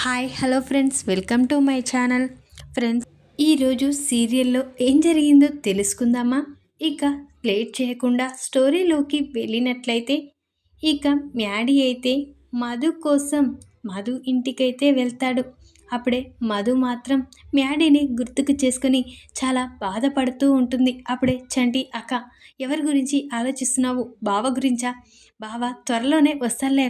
Hi hello friends welcome to my channel. Friends ఈరోజు సీరియల్లో ఏం జరిగిందో తెలుసుకుందామా? ఇక లేట్ చేయకుండా స్టోరీలోకి వెళ్ళినట్లయితే ఇక మ్యాడీ అయితే మధు కోసం మధు ఇంటికైతే వెళ్తాడు. అప్పుడే మధు మాత్రం మ్యాడీని గుర్తుకు చేసుకుని చాలా బాధపడుతూ ఉంటుంది. అప్పుడే చంటి అక్క ఎవరి గురించి ఆలోచిస్తున్నావు? బావ గురించా? బావా త్వరలోనే వస్తాలే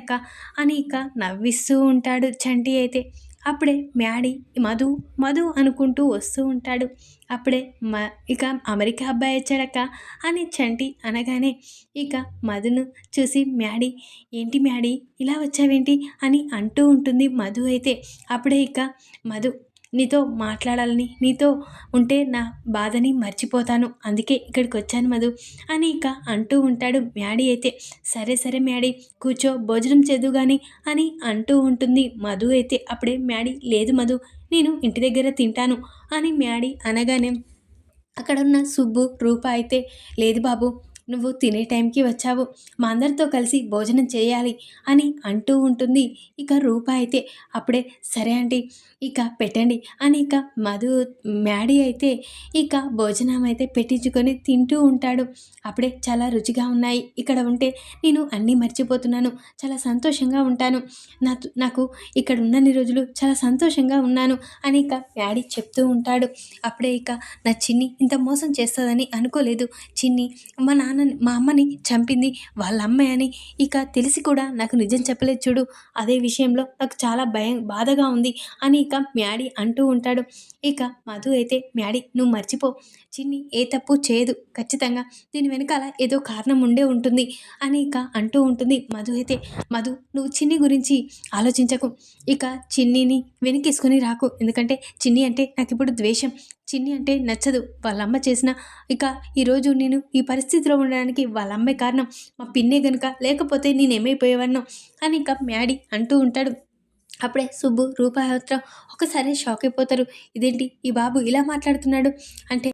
అని ఇక నవ్విస్తూ ఉంటాడు చంటి అయితే. అప్పుడే మ్యాడీ మధు మధు అనుకుంటూ వస్తూ ఉంటాడు. అప్పుడే మ ఇక అమెరికా అబ్బాయి వచ్చాడక్క అని చంటి అనగానే ఇక మధును చూసి మ్యాడీ ఏంటి మ్యాడీ ఇలా వచ్చావేంటి? అని అంటూ ఉంటుంది మధు అయితే. అప్పుడే ఇక మధు నీతో మాట్లాడాలని నీతో ఉంటే నా బాధని మర్చిపోతాను. అందుకే ఇక్కడికి వచ్చాను మధు అని ఇక అంటూ ఉంటాడు మ్యాడీ అయితే. సరే సరే మ్యాడీ కూర్చో భోజనం చేదు కానీ అని అంటూ ఉంటుంది మధు అయితే. అప్పుడే మ్యాడీ లేదు మధు నేను ఇంటి దగ్గర తింటాను అని మ్యాడీ అనగానే అక్కడ ఉన్న సుబ్బు రూప అయితే లేదు బాబు నువ్వు తినే టైంకి వచ్చావు. మా అందరితో కలిసి భోజనం చేయాలి అని అంటూ ఉంటుంది. ఇక రూప అయితే అప్పుడే సరే అండి ఇక పెట్టండి అని ఇక మధు మ్యాడీ అయితే ఇక భోజనం అయితే పెట్టించుకొని తింటూ ఉంటాడు. అప్పుడే చాలా రుచిగా ఉన్నాయి. ఇక్కడ ఉంటే నేను అన్నీ మర్చిపోతున్నాను. చాలా సంతోషంగా ఉంటాను. నా నాకు ఇక్కడ ఉన్నన్ని రోజులు చాలా సంతోషంగా ఉన్నాను అని ఇక మ్యాడీ చెప్తూ ఉంటాడు. అప్పుడే ఇక నా చిన్ని ఇంత మోసం చేస్తుందని అనుకోలేదు. చిన్ని మా నాన్న నాన్న మా అమ్మని చంపింది వాళ్ళ అమ్మాయి అని ఇక తెలిసి కూడా నాకు నిజం చెప్పలేదు చూడు. అదే విషయంలో నాకు చాలా భయం బాధగా ఉంది అని ఇక మ్యాడీ అంటూ ఉంటాడు. ఇక మధు అయితే మ్యాడీ నువ్వు మర్చిపో. చిన్ని ఏ తప్పు చేయదు. ఖచ్చితంగా దీని వెనకాల ఏదో కారణం ఉండే ఉంటుంది అని ఇక అంటూ ఉంటుంది మధు అయితే. మధు నువ్వు చిన్ని గురించి ఆలోచించకు. ఇక చిన్నిని వెనకేసుకొని రాకు. ఎందుకంటే చిన్ని అంటే నాకు ఇప్పుడు ద్వేషం. చిన్ని అంటే నచ్చదు. వాళ్ళ అమ్మ చేసిన ఇక ఈరోజు నేను ఈ పరిస్థితిలో ఉండడానికి వాళ్ళ అమ్మే కారణం. మా పిన్నే గనుక లేకపోతే నేనేమైపోయేవాడినో అని ఇంకా మ్యాడీ అంటూ ఉంటాడు. అప్పుడే సుబ్బు రూపాయత్రం ఒకసారి షాక్ అయిపోతారు. ఇదేంటి? ఈ బాబు ఇలా మాట్లాడుతున్నాడు? అంటే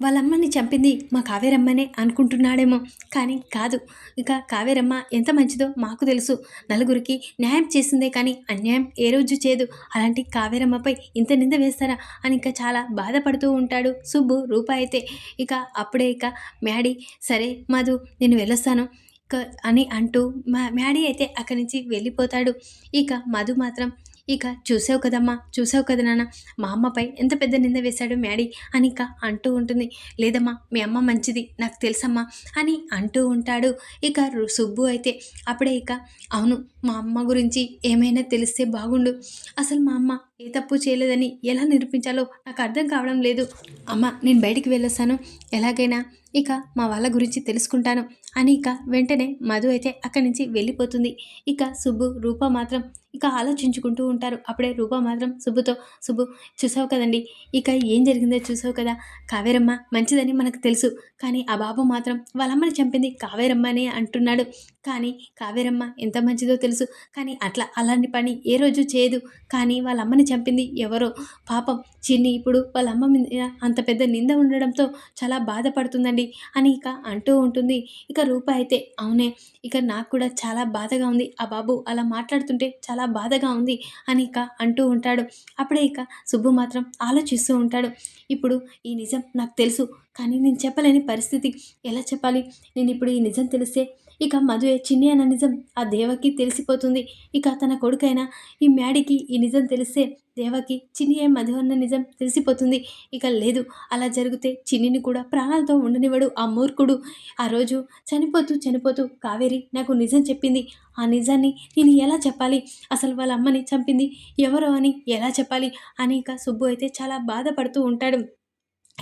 వాళ్ళమ్మని చంపింది మా కావేరమ్మనే అనుకుంటున్నాడేమో. కానీ కాదు ఇక కావేరమ్మ ఎంత మంచిదో మాకు తెలుసు. నలుగురికి న్యాయం చేసిందే కానీ అన్యాయం ఏ రోజు చేయదు అలాంటి కావేరమ్మపై ఇంత నింద వేస్తారా అని ఇంకా చాలా బాధపడుతూ ఉంటాడు సుబ్బు రూప అయితే. ఇక అప్పుడే ఇక మ్యాడీ సరే మధు నేను వెళ్ళొస్తాను అని అంటూ మా మ్యాడీ అయితే అక్కడి నుంచి వెళ్ళిపోతాడు. ఇక మధు మాత్రం ఇక చూసావు కదమ్మా చూసావు కదా నాన్న మా అమ్మపై ఎంత పెద్ద నింద వేశాడు మ్యాడీ అని ఇక అంటూ ఉంటుంది. లేదమ్మా మీ అమ్మ మంచిది నాకు తెలుసమ్మా అని అంటూ ఉంటాడు. ఇక సుబ్బు అయితే అప్పుడే ఇక అవును మా అమ్మ గురించి ఏమైనా తెలిస్తే బాగుండు. అసలు మా అమ్మ ఏ తప్పు చేయలేదని ఎలా నిరూపించాలో నాకు అర్థం కావడం లేదు. అమ్మ నేను బయటికి వెళ్ళొస్తాను. ఎలాగైనా ఇక మా వాళ్ళ గురించి తెలుసుకుంటాను అని ఇక వెంటనే మధు అయితే అక్కడి నుంచి వెళ్ళిపోతుంది. ఇక సుబ్బు రూప మాత్రం ఇక ఆలోచించుకుంటూ ఉంటారు. అప్పుడే రూప మాత్రం సుబ్బుతో సుబ్బు చూసావు కదండి ఇక ఏం జరిగిందో చూసావు కదా కావేరమ్మ మంచిదని మనకు తెలుసు. కానీ ఆ బాబు మాత్రం వాళ్ళమ్మని చంపింది కావేరమ్మ అని అంటున్నాడు. కానీ కావేరమ్మ ఎంత మంచిదో తెలుసు. కానీ అట్లా అలాంటి పని ఏ రోజు చేయదు. కానీ వాళ్ళ అమ్మని చంపింది ఎవరో. పాపం చిన్ని ఇప్పుడు వాళ్ళ అమ్మ మీద అంత పెద్ద నింద ఉండడంతో చాలా బాధపడుతుందండి అని ఇక అంటూ ఉంటుంది. ఇక రూప అయితే అవునే ఇక నాకు కూడా చాలా బాధగా ఉంది. ఆ బాబు అలా మాట్లాడుతుంటే చాలా బాధగా ఉంది అని ఇక అంటూ ఉంటాడు. అప్పుడే ఇక సుబ్బు మాత్రం ఆలోచిస్తూ ఉంటాడు. ఇప్పుడు ఈ నిజం నాకు తెలుసు. కానీ నేను చెప్పలేని పరిస్థితి. ఎలా చెప్పాలి? నేను ఇప్పుడు ఈ నిజం తెలిస్తే ఇక మధు చిన్ని అన్న నిజం ఆ దేవకి తెలిసిపోతుంది. ఇక తన కొడుకైన ఈ మ్యాడికి ఈ నిజం తెలిస్తే దేవకి చిన్ని మధు అన్న నిజం తెలిసిపోతుంది. ఇక లేదు అలా జరిగితే చిన్నిని కూడా ప్రాణాలతో ఉండనివ్వడు ఆ మూర్ఖుడు. ఆ రోజు చనిపోతూ చనిపోతూ కావేరి నాకు నిజం చెప్పింది. ఆ నిజాన్ని నేను ఎలా చెప్పాలి? అసలు వాళ్ళ అమ్మని చంపింది ఎవరో అని ఎలా చెప్పాలి? అని ఇక సుబ్బు అయితే చాలా బాధపడుతూ ఉంటాడు.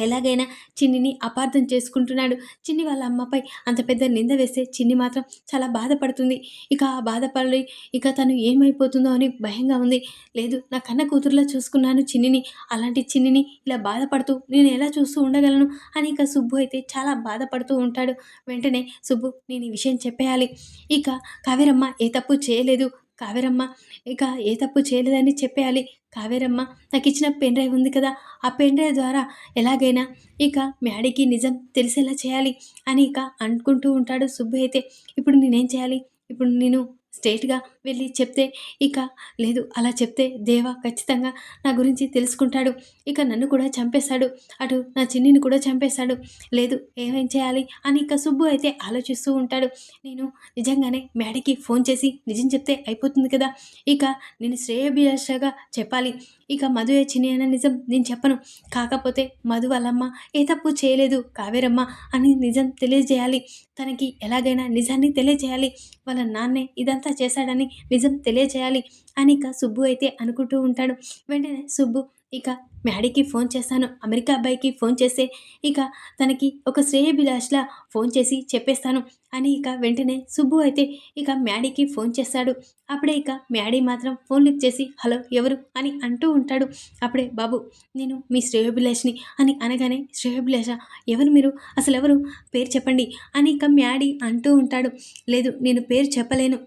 ఎలాగైనా చిన్నిని అపార్థం చేసుకుంటున్నాడు. చిన్ని వాళ్ళ అమ్మపై అంత పెద్ద నింద వేస్తే చిన్ని మాత్రం చాలా బాధపడుతుంది. ఇక ఆ బాధపడి ఇక తను ఏమైపోతుందో అని భయంగా ఉంది. లేదు నా కన్న కూతురులా చూసుకున్నాను చిన్నిని. అలాంటి చిన్నిని ఇలా బాధపడుతూ నేను ఎలా చూస్తూ ఉండగలను అని ఇక సుబ్బు అయితే చాలా బాధపడుతూ ఉంటాడు. వెంటనే సుబ్బు నేను ఈ విషయం చెప్పేయాలి. ఇక కావేరమ్మ ఏ తప్పు చేయలేదు. కావేరమ్మ ఇక ఏ తప్పు చేయలేదని చెప్పేయాలి. కావేరమ్మ నాకు ఇచ్చిన పెన్ డ్రైవ్ ఉంది కదా ఆ పెన్ డ్రైవ్ ద్వారా ఎలాగైనా ఇక మ్యాడీకి నిజం తెలిసేలా చేయాలి అని ఇక అనుకుంటూ ఉంటాడు సుబ్బు అయితే. ఇప్పుడు నేనేం చేయాలి? ఇప్పుడు నేను స్టేట్గా వెళ్ళి చెప్తే ఇక లేదు అలా చెప్తే దేవా ఖచ్చితంగా నా గురించి తెలుసుకుంటాడు. ఇక నన్ను కూడా చంపేశాడు అటు నా చిన్నిని కూడా చంపేశాడు లేదు ఏమేం చేయాలి? అని ఇక సుబ్బు అయితే ఆలోచిస్తూ ఉంటాడు. నేను నిజంగానే మేడకి ఫోన్ చేసి నిజం చెప్తే అయిపోతుంది కదా. ఇక నేను శ్రేయభిలాషగా చెప్పాలి. ఇక మధు చిన్ని నిజం నేను చెప్పను. కాకపోతే మధు వాళ్ళమ్మ ఏ తప్పు చేయలేదు. కావేరమ్మ అని నిజం తెలియజేయాలి. తనకి ఎలాగైనా నిజాన్ని తెలియజేయాలి. వాళ్ళ నాన్నే ఇదంతా చేశాడని నిజం తెలియజేయాలి అని ఇక సుబ్బు అయితే అనుకుంటూ ఉంటాడు. వెంటనే సుబ్బు ఇక మ్యాడీకి ఫోన్ చేస్తాను అమెరికా అబ్బాయికి ఫోన్ చేస్తే ఇక తనకి ఒక శ్రేయభిలాష్లా ఫోన్ చేసి చెప్పేస్తాను అని ఇక వెంటనే సుబ్బు అయితే ఇక మ్యాడీకి ఫోన్ చేస్తాడు. అప్పుడే ఇక మ్యాడీ మాత్రం ఫోన్ లిఫ్ట్ చేసి హలో ఎవరు? అని అంటూ ఉంటాడు. అప్పుడే బాబు నేను మీ శ్రేయోభిలాష్ని అని అనగానే శ్రేయోభిలాష ఎవరు మీరు? అసలు ఎవరు పేరు చెప్పండి అని ఇక మ్యాడీ అంటూ ఉంటాడు. లేదు నేను పేరు చెప్పలేను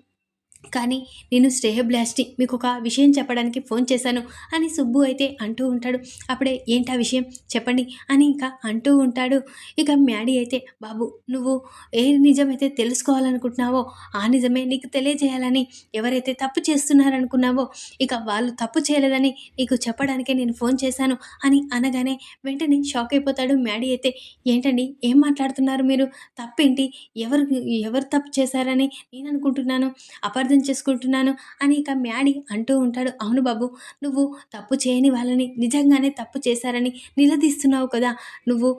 కానీ నేను శ్రేయబ్లాస్టి మీకు ఒక విషయం చెప్పడానికి ఫోన్ చేశాను అని సుబ్బు అయితే అంటూ ఉంటాడు. అప్పుడే ఏంటా విషయం? చెప్పండి అని ఇంకా అంటూ ఉంటాడు. ఇక మ్యాడీ అయితే బాబు నువ్వు ఏ నిజమైతే తెలుసుకోవాలనుకుంటున్నావో ఆ నిజమే నీకు తెలియజేయాలని ఎవరైతే తప్పు చేస్తున్నారనుకున్నావో ఇక వాళ్ళు తప్పు చేయలేదని నీకు చెప్పడానికే నేను ఫోన్ చేశాను అని అనగానే వెంటనే షాక్ అయిపోతాడు మ్యాడీ అయితే. ఏంటండి? ఏం మాట్లాడుతున్నారు మీరు? తప్పేంటి? ఎవరు ఎవరు తప్పు చేశారని నేను అనుకుంటున్నాను. అపర్ అర్థం చేసుకుంటున్నాను అని ఇక మ్యాడీ అంటూ ఉంటాడు. అవును బాబు నువ్వు తప్పు చేయని వాళ్ళని నిజంగానే తప్పు చేశారని నిలదీస్తున్నావు కదా. నువ్వు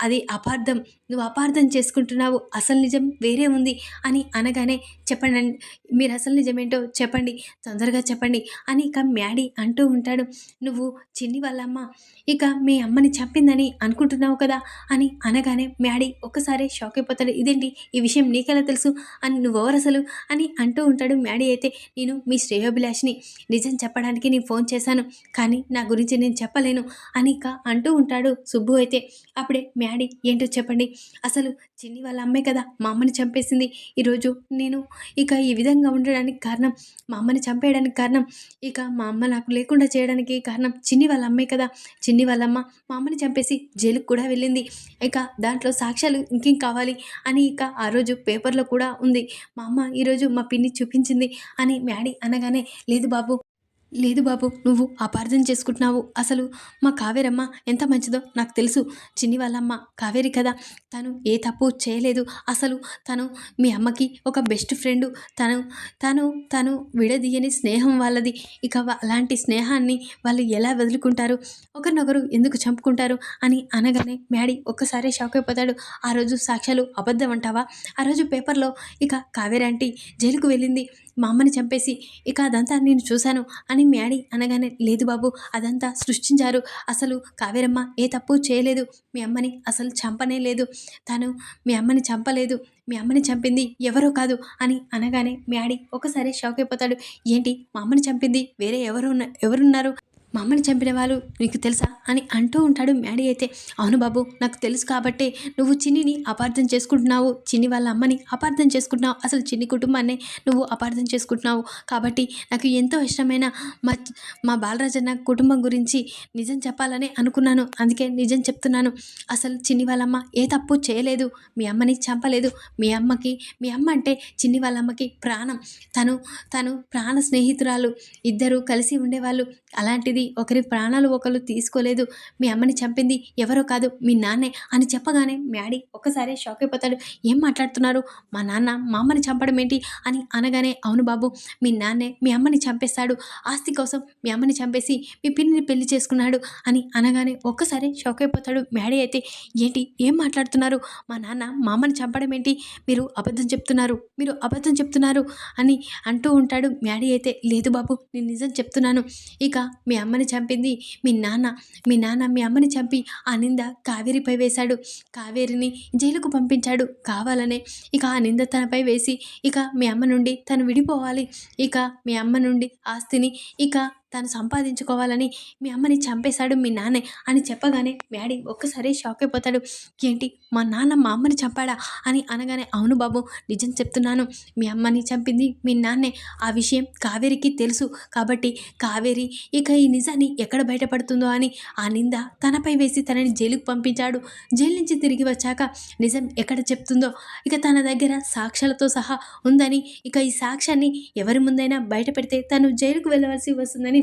అది అపార్థం. నువ్వు అపార్థం చేసుకుంటున్నావు అసలు నిజం వేరే ఉంది అని అనగానే చెప్పండి మీరు అసలు నిజమేంటో చెప్పండి తొందరగా చెప్పండి అని ఇక మ్యాడీ అంటూ ఉంటాడు. నువ్వు చిన్ని వాళ్ళమ్మ ఇక మీ అమ్మని చంపిందని అనుకుంటున్నావు కదా అని అనగానే మ్యాడీ ఒక్కసారి షాక్ అయిపోతాడు. ఇదేంటి? ఈ విషయం నీకెలా తెలుసు? అని నువ్వెవరు అసలు? అని అంటూ ఉంటాడు మ్యాడీ అయితే నేను మీ శ్రేయోభిలాష్ని నిజం చెప్పడానికి నేను ఫోన్ చేశాను కానీ నా గురించి నేను చెప్పలేను అని ఇక అంటూ ఉంటాడు సుబ్బు అయితే. అప్పుడే మ్యాడీ ఏంటో చెప్పండి అసలు చిన్ని వాళ్ళ అమ్మే కదా మా అమ్మని చంపేసింది. ఈరోజు నేను ఇక ఈ విధంగా ఉండడానికి కారణం మా అమ్మని చంపేయడానికి కారణం ఇక మా అమ్మ నాకు లేకుండా చేయడానికి కారణం చిన్ని వాళ్ళ అమ్మే కదా. చిన్ని వాళ్ళమ్మ మా అమ్మని చంపేసి జైలుకు కూడా వెళ్ళింది. ఇక దాంట్లో సాక్ష్యాలు ఇంకేం కావాలి అని ఇక ఆ రోజు పేపర్లో కూడా ఉంది. మా అమ్మ ఈరోజు మా పిన్ని చూపించింది అని మ్యాడీ అనగానే లేదు బాబు లేదు బాబు నువ్వు అపార్థం చేసుకుంటున్నావు. అసలు మా కావేరమ్మ ఎంత మంచిదో నాకు తెలుసు. చిన్ని వాళ్ళమ్మ కావేరి కదా. తను ఏ తప్పు చేయలేదు. అసలు తను మీ అమ్మకి ఒక బెస్ట్ ఫ్రెండు. తను తను తను విడదీయని స్నేహం వాళ్ళది. ఇక అలాంటి స్నేహాన్ని వాళ్ళు ఎలా వదులుకుంటారు? ఒకరినొకరు ఎందుకు చంపుకుంటారు? అని అనగానే మ్యాడీ ఒక్కసారి షాక్ అయిపోతాడు. ఆ రోజు సాక్ష్యాలు అబద్ధం అంటావా? ఆ రోజు పేపర్లో ఇక కావేరి ఆంటీ జైలుకు వెళ్ళింది. మా అమ్మని చంపేసి ఇక అదంతా నేను చూశాను అని మ్యాడీ అనగానే లేదు బాబు అదంతా సృష్టించారు. అసలు కావేరమ్మ ఏ తప్పు చేయలేదు. మీ అమ్మని అసలు చంపనే లేదు. తను మీ అమ్మని చంపలేదు. మీ అమ్మని చంపింది ఎవరో కాదు అని అనగానే మ్యాడీ ఒకసారి షాక్ అయిపోతాడు. ఏంటి మా అమ్మని చంపింది వేరే ఎవరు ఎవరున్నారు? మా అమ్మని చంపిన వాళ్ళు నీకు తెలుసా అని అంటూ ఉంటాడు మ్యాడీ అయితే. అవును బాబు నాకు తెలుసు కాబట్టే నువ్వు చిన్నిని అపార్థం చేసుకుంటున్నావు. చిన్ని వాళ్ళ అమ్మని అపార్థం చేసుకుంటున్నావు. అసలు చిన్ని కుటుంబాన్ని నువ్వు అపార్థం చేసుకుంటున్నావు. కాబట్టి నాకు ఎంతో ఇష్టమైన మా మా బాలరాజన్న కుటుంబం గురించి నిజం చెప్పాలని అనుకున్నాను. అందుకే నిజం చెప్తున్నాను. అసలు చిన్ని వాళ్ళమ్మ ఏ తప్పు చేయలేదు. మీ అమ్మని చంపలేదు. మీ అమ్మకి మీ అమ్మ అంటే చిన్ని వాళ్ళ అమ్మకి ప్రాణం. తను తను ప్రాణ స్నేహితురాలు. ఇద్దరు కలిసి ఉండేవాళ్ళు. అలాంటిది ఒకరి ప్రాణాలు ఒకరు తీసుకోలేదు. మీ అమ్మని చంపింది ఎవరో కాదు మీ నాన్నే అని చెప్పగానే మ్యాడీ ఒక్కసారి షాక్ అయిపోతాడు. ఏం మాట్లాడుతున్నారు? మా నాన్న మా అమ్మని చంపడం ఏంటి? అని అనగానే అవును బాబు మీ నాన్నే మీ అమ్మని చంపేస్తాడు. ఆస్తి కోసం మీ అమ్మని చంపేసి మీ పిన్నిని పెళ్ళి చేసుకున్నాడు. అని అనగానే ఒక్కసారి షాక్ అయిపోతాడు మ్యాడీ అయితే. ఏంటి? ఏం మాట్లాడుతున్నారు? మా నాన్న మా అమ్మని చంపడం ఏంటి? మీరు అబద్ధం చెప్తున్నారు. మీరు అబద్ధం చెప్తున్నారు. అని అంటూ ఉంటాడు మ్యాడీ అయితే. లేదు బాబు నేను నిజం చెప్తున్నాను. ఇక మీ అమ్మని చంపింది మీ నాన్న. మీ నాన్న మీ అమ్మని చంపి ఆ నింద కావేరిపై వేశాడు. కావేరిని జైలుకు పంపించాడు. కావాలనే. ఇక ఆ నింద తనపై వేసి ఇక మీ అమ్మ నుండి తను విడిపోవాలి. ఇక మీ అమ్మ నుండి ఆస్తిని ఇక తను సంపాదించుకోవాలని మీ అమ్మని చంపేశాడు మీ నాన్నే అని చెప్పగానే డాడీ ఒక్కసారి షాక్ అయిపోతాడు. ఏంటి మా నాన్న మా అమ్మని చంపాడా అని అనగానే అవును బాబు నిజం చెప్తున్నాను. మీ అమ్మని చంపింది మీ నాన్నే. ఆ విషయం కావేరికి తెలుసు కాబట్టి కావేరి ఇక ఈ నిజాన్ని ఎక్కడ బయటపడుతుందో అని ఆ నింద తనపై వేసి తనని జైలుకు పంపించాడు. జైలు నుంచి తిరిగి వచ్చాక నిజం ఎక్కడ చెప్తుందో ఇక తన దగ్గర సాక్ష్యాలతో సహా ఉందని ఇక ఈ సాక్ష్యాన్ని ఎవరి ముందైనా బయటపెడితే తను జైలుకు వెళ్ళవలసి వస్తుందని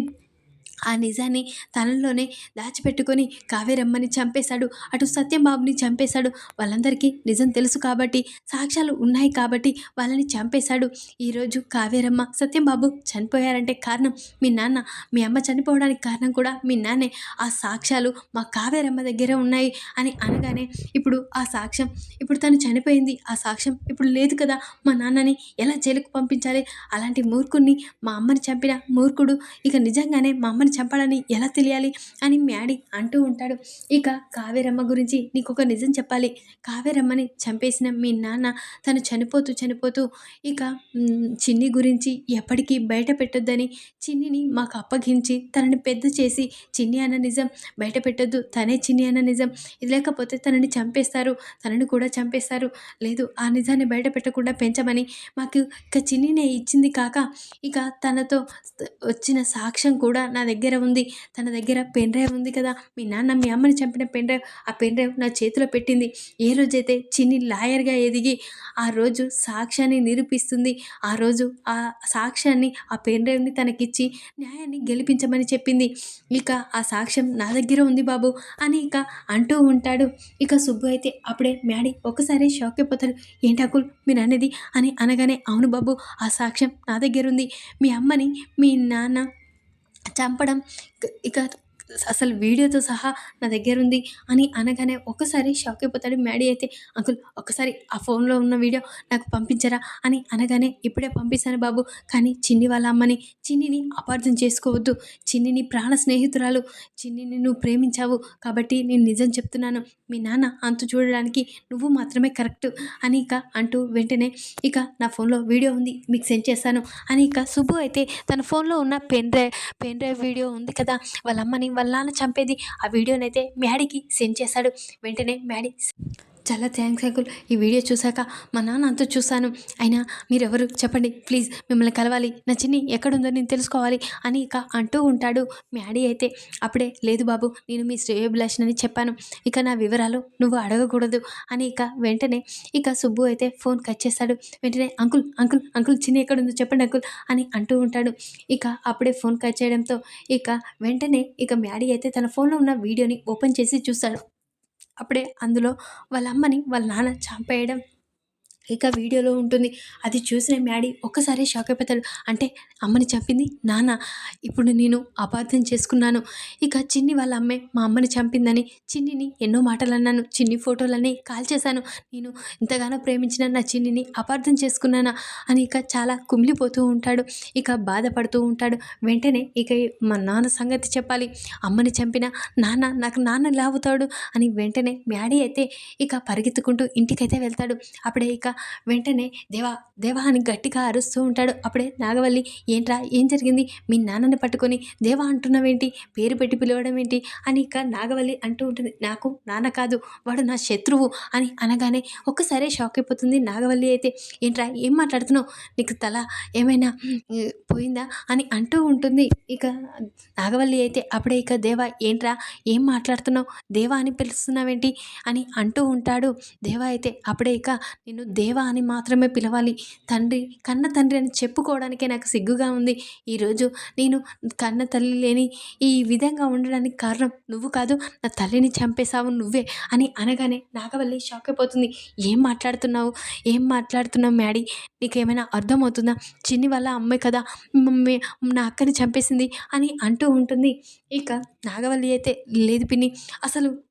ఆ నిజాన్ని తనలోనే దాచిపెట్టుకొని కావేరమ్మని చంపేశాడు. అటు సత్యంబాబుని చంపేశాడు. వాళ్ళందరికీ నిజం తెలుసు కాబట్టి సాక్ష్యాలు ఉన్నాయి కాబట్టి వాళ్ళని చంపేశాడు. ఈరోజు కావేరమ్మ సత్యంబాబు చనిపోయారంటే కారణం మీ నాన్న మీ అమ్మ చనిపోవడానికి కారణం కూడా మీ నాన్నే. ఆ సాక్ష్యాలు మా కావేరమ్మ దగ్గర ఉన్నాయి అని అనగానే ఇప్పుడు ఆ సాక్ష్యం ఇప్పుడు తను చనిపోయింది. ఆ సాక్ష్యం ఇప్పుడు లేదు కదా మా నాన్నని ఎలా జైలుకు పంపించాలి? అలాంటి మూర్ఖుడిని మా అమ్మని చంపిన మూర్ఖుడు. ఇక నిజంగానే మా అమ్మని చంపాలని ఎలా తెలియాలి అని మ్యాడీ అంటూ ఉంటాడు. ఇక కావేరమ్మ గురించి నీకు ఒక నిజం చెప్పాలి. కావేరమ్మని చంపేసిన మీ నాన్న తను చనిపోతూ చనిపోతూ ఇక చిన్ని గురించి ఎప్పటికీ బయట పెట్టొద్దని చిన్నిని మాకు అప్పగించి తనని పెద్ద చేసి చిన్ని అన్న నిజం బయట పెట్టొద్దు. తనే చిన్ని అన్న నిజం. ఇది లేకపోతే తనని చంపేస్తారు. తనని కూడా చంపేస్తారు. లేదు ఆ నిజాన్ని బయట పెట్టకుండా పెంచమని మాకు ఇక చిన్నినే ఇచ్చింది కాక ఇక తనతో వచ్చిన సాక్ష్యం కూడా నా దగ్గర దగ్గర ఉంది. తన దగ్గర పెన్ డ్రైవ్ ఉంది కదా. మీ నాన్న మీ అమ్మని చంపిన పెన్ డ్రైవ్ ఆ పెన్ డ్రైవ్ నా చేతిలో పెట్టింది. ఏ రోజైతే చిన్ని లాయర్గా ఎదిగి ఆ రోజు సాక్ష్యాన్ని నిరూపిస్తుంది ఆ రోజు ఆ సాక్ష్యాన్ని ఆ పెన్ డ్రైవ్ని తనకిచ్చి న్యాయాన్ని గెలిపించమని చెప్పింది. ఇక ఆ సాక్ష్యం నా దగ్గర ఉంది బాబు అని ఇక అంటూ ఉంటాడు. ఇక సుబ్బు అయితే అప్పుడే మ్యాడీ ఒకసారి షాక్ అయిపోతాడు ఏంటి అకుల్ మీరు అనేది అని అనగానే అవును బాబు ఆ సాక్ష్యం నా దగ్గర ఉంది. మీ అమ్మని మీ నాన్న చంపడం. ఇక అసలు వీడియోతో సహా నా దగ్గర ఉంది అని అనగానే ఒకసారి షాక్ అయిపోతాడు. మ్యాడీ అయితే అంకుల్ ఒకసారి ఆ ఫోన్లో ఉన్న వీడియో నాకు పంపించరా? అని అనగానే ఇప్పుడే పంపిస్తాను బాబు. కానీ చిన్ని వాళ్ళ అమ్మని చిన్నిని అపార్థం చేసుకోవద్దు. చిన్నిని ప్రాణ స్నేహితురాలు. చిన్నిని నువ్వు ప్రేమించావు కాబట్టి నేను నిజం చెప్తున్నాను. మీ నాన్న అంతు చూడడానికి నువ్వు మాత్రమే కరెక్ట్ అని ఇక అంటూ వెంటనే ఇక నా ఫోన్లో వీడియో ఉంది మీకు సెండ్ చేస్తాను. అని ఇక సుబ్బు అయితే తన ఫోన్లో ఉన్న pen drive pen drive video ఉంది కదా వాళ్ళ అమ్మని వాళ్ళ నాన్న చంపేది. ఆ వీడియోనైతే మ్యాడీకి సెండ్ చేశాడు. వెంటనే మ్యాడీ చాలా థ్యాంక్స్ అంకుల్. ఈ వీడియో చూశాక మా నాన్న అంతా చూశాను. అయినా మీరెవరు చెప్పండి ప్లీజ్ మిమ్మల్ని కలవాలి. నా చిన్ని ఎక్కడుందో నేను తెలుసుకోవాలి అని ఇక అంటూ ఉంటాడు. మ్యాడీ అయితే అప్పుడే లేదు బాబు నేను మీ శ్రేయోభిలాష్ అని చెప్పాను. ఇక నా వివరాలు నువ్వు అడగకూడదు అని ఇక వెంటనే ఇక సుబ్బు అయితే ఫోన్ కట్ చేస్తాడు. వెంటనే అంకుల్ అంకుల్ అంకుల్ చిన్ని ఎక్కడుందో చెప్పండి అంకుల్ అని అంటూ ఉంటాడు. ఇక అప్పుడే ఫోన్ కట్ చేయడంతో ఇక వెంటనే ఇక మ్యాడీ అయితే తన ఫోన్లో ఉన్న వీడియోని ఓపెన్ చేసి చూస్తాడు. అప్పుడే అందులో వాళ్ళ అమ్మని వాళ్ళ నాన్న చంపేయడం ఇక వీడియోలో ఉంటుంది. అది చూసిన మ్యాడీ ఒక్కసారి షాక్ అయిపోతాడు. అంటే అమ్మని చంపింది నాన్న. ఇప్పుడు నేను అపార్థం చేసుకున్నాను. ఇక చిన్ని వాళ్ళ అమ్మే మా అమ్మని చంపిందని చిన్నిని ఎన్నో మాటలు అన్నాను చిన్ని ఫోటోలన్నీ కాల్ చేశాను. నేను ఇంతగానో ప్రేమించిన నా చిన్నిని అపార్థం చేసుకున్నానా అని ఇక చాలా కుమిలిపోతూ ఉంటాడు. ఇక బాధపడుతూ ఉంటాడు. వెంటనే ఇక మా నాన్న సంగతి చెప్పాలి. అమ్మని చంపిన నాన్న నాకు నాన్న లావుతాడు అని వెంటనే మ్యాడీ అయితే ఇక పరిగెత్తుకుంటూ ఇంటికైతే వెళ్తాడు. అప్పుడే ఇక వెంటనే దేవా దేవా అని గట్టిగా అరుస్తూ ఉంటాడు. అప్పుడే నాగవల్లి ఏంట్రా ఏం జరిగింది? మీ నాన్నని పట్టుకొని దేవా అంటున్నావేంటి? పేరు పెట్టి పిలవడం ఏంటి? అని ఇక నాగవల్లి అంటూ ఉంటుంది. నాకు నాన్న కాదు వాడు నా శత్రువు అని అనగానే ఒక్కసారే షాక్ అయిపోతుంది నాగవల్లి అయితే. ఏంట్రా ఏం మాట్లాడుతున్నావు? నీకు తల ఏమైనా పోయిందా? అని అంటూ ఉంటుంది. ఇక నాగవల్లి అయితే అప్పుడే ఇక దేవా ఏంట్రా ఏం మాట్లాడుతున్నావు? దేవా అని పిలుస్తున్నావేంటి? అని అంటూ ఉంటాడు. దేవా అయితే అప్పుడే ఇక నేను దే అని మాత్రమే పిలవాలి. తండ్రి కన్న తండ్రి అని చెప్పుకోవడానికే నాకు సిగ్గుగా ఉంది. ఈరోజు నేను కన్న తల్లి లేని ఈ విధంగా ఉండడానికి కారణం నువ్వు కాదు నా తల్లిని చంపేశావు నువ్వే అని అనగానే నాగవల్లి షాక్ అయిపోతుంది. ఏం మాట్లాడుతున్నావు? ఏం మాట్లాడుతున్నావు మ్యాడీ? నీకేమైనా అర్థమవుతుందా? చిన్ని వాళ్ళ అమ్మాయి కదా మమ్మీ నా అక్కని చంపేసింది అని అంటూ ఉంటుంది. ఇక నాగవల్లి అయితే లేదు పిన్ని అసలు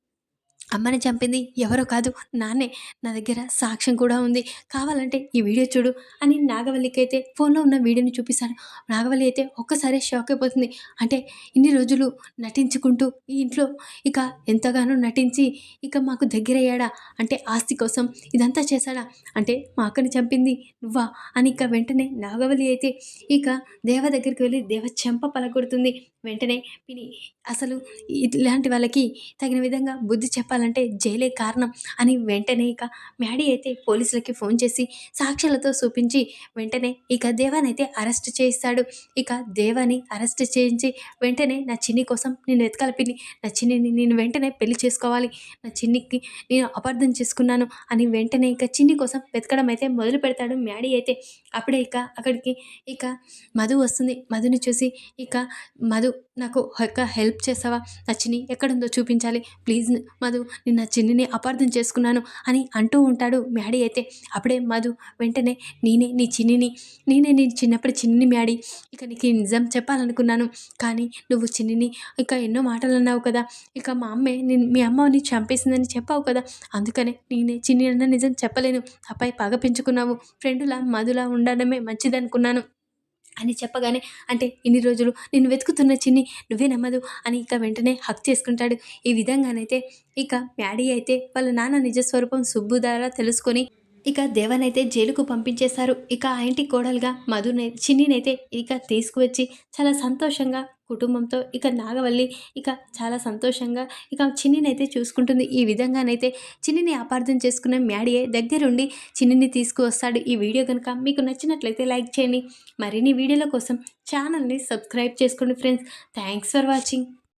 అమ్మని చంపింది ఎవరో కాదు నాన్నే. నా దగ్గర సాక్ష్యం కూడా ఉంది. కావాలంటే ఈ వీడియో చూడు అని నాగవల్లికి అయితే ఫోన్లో ఉన్న వీడియోని చూపిస్తాను నాగవల్లి అయితే ఒక్కసారి షాక్ అయిపోతుంది. అంటే ఇన్ని రోజులు నటించుకుంటూ ఈ ఇంట్లో ఇక ఎంతగానో నటించి ఇక మాకు దగ్గరయ్యాడా? అంటే ఆస్తి కోసం ఇదంతా చేశాడా? అంటే మా అక్కని చంపింది నువ్వా? అని ఇక వెంటనే నాగవల్లి అయితే ఇక దేవ దగ్గరికి వెళ్ళి దేవ చెంప పలకొడుతుంది వెంటనే పిని అసలు ఇలాంటి వాళ్ళకి తగిన విధంగా బుద్ధి చెప్పాలంటే జైలే కారణం అని వెంటనే ఇక మ్యాడీ అయితే పోలీసులకి ఫోన్ చేసి సాక్ష్యాలతో చూపించి వెంటనే ఇక దేవాని అయితే అరెస్ట్ చేయిస్తాడు. ఇక దేవాని అరెస్ట్ చేయించి వెంటనే నా చిన్ని కోసం నేను వెతకాలి పిన్ని నా చిన్నిని నేను వెంటనే పెళ్ళి చేసుకోవాలి నా చిన్నికి నేను అపార్థం చేసుకున్నాను అని వెంటనే ఇక చిన్ని కోసం వెతకడం అయితే మొదలు పెడతాడు మ్యాడీ అయితే. అప్పుడే ఇక అక్కడికి ఇక మధు వస్తుంది. మధుని చూసి ఇక మధు నాకు ఒక హెల్ప్ చేస్తావా నచ్చిని ఎక్కడుందో చూపించాలి. ప్లీజ్ మధు నేను నా చిన్నిని అపార్థం చేసుకున్నాను అని అంటూ ఉంటాడు మ్యాడీ అయితే. అప్పుడే మధు వెంటనే నేనే నీ చిన్నిని నేనే నీ చిన్నప్పుడు చిన్ని మ్యాడీ. ఇక నీకు నిజం చెప్పాలనుకున్నాను. కానీ నువ్వు చిన్నిని ఇక ఎన్నో మాటలు అన్నావు కదా. ఇక మా అమ్మే నేను మీ అమ్మని చంపేసిందని చెప్పావు కదా. అందుకనే నేనే చిన్ని అన్న నిజం చెప్పలేను. అబ్బాయి పగ పెంచుకున్నావు. ఫ్రెండులా మధులా ఉండడమే మంచిదనుకున్నాను. అని చెప్పగానే అంటే ఇన్ని రోజులు నేను వెతుకుతున్న చిన్ని నువ్వే నమ్మదు అని ఇక వెంటనే హక్ చేసుకుంటాడు. ఈ విధంగానైతే ఇక మ్యాడీ అయితే వాళ్ళ నాన్న నిజస్వరూపం సుబ్బు ద్వారా తెలుసుకొని ఇక దేవనైతే జైలుకు పంపించేశారు. ఇక ఆ ఇంటి కోడలుగా మధునై చిన్నినైతే ఇక తీసుకువచ్చి చాలా సంతోషంగా కుటుంబంతో ఇక నాగవల్లి ఇక చాలా సంతోషంగా ఇక చిన్నినైతే చూసుకుంటుంది. ఈ విధంగానైతే చిన్నిని అపార్థం చేసుకున్న మ్యాడియే దగ్గరుండి చిన్నిని తీసుకువస్తాడు. ఈ వీడియో కనుక మీకు నచ్చినట్లయితే లైక్ చేయండి. మరిన్ని వీడియోల కోసం ఛానల్ని సబ్స్క్రైబ్ చేసుకోండి ఫ్రెండ్స్. Thanks for watching.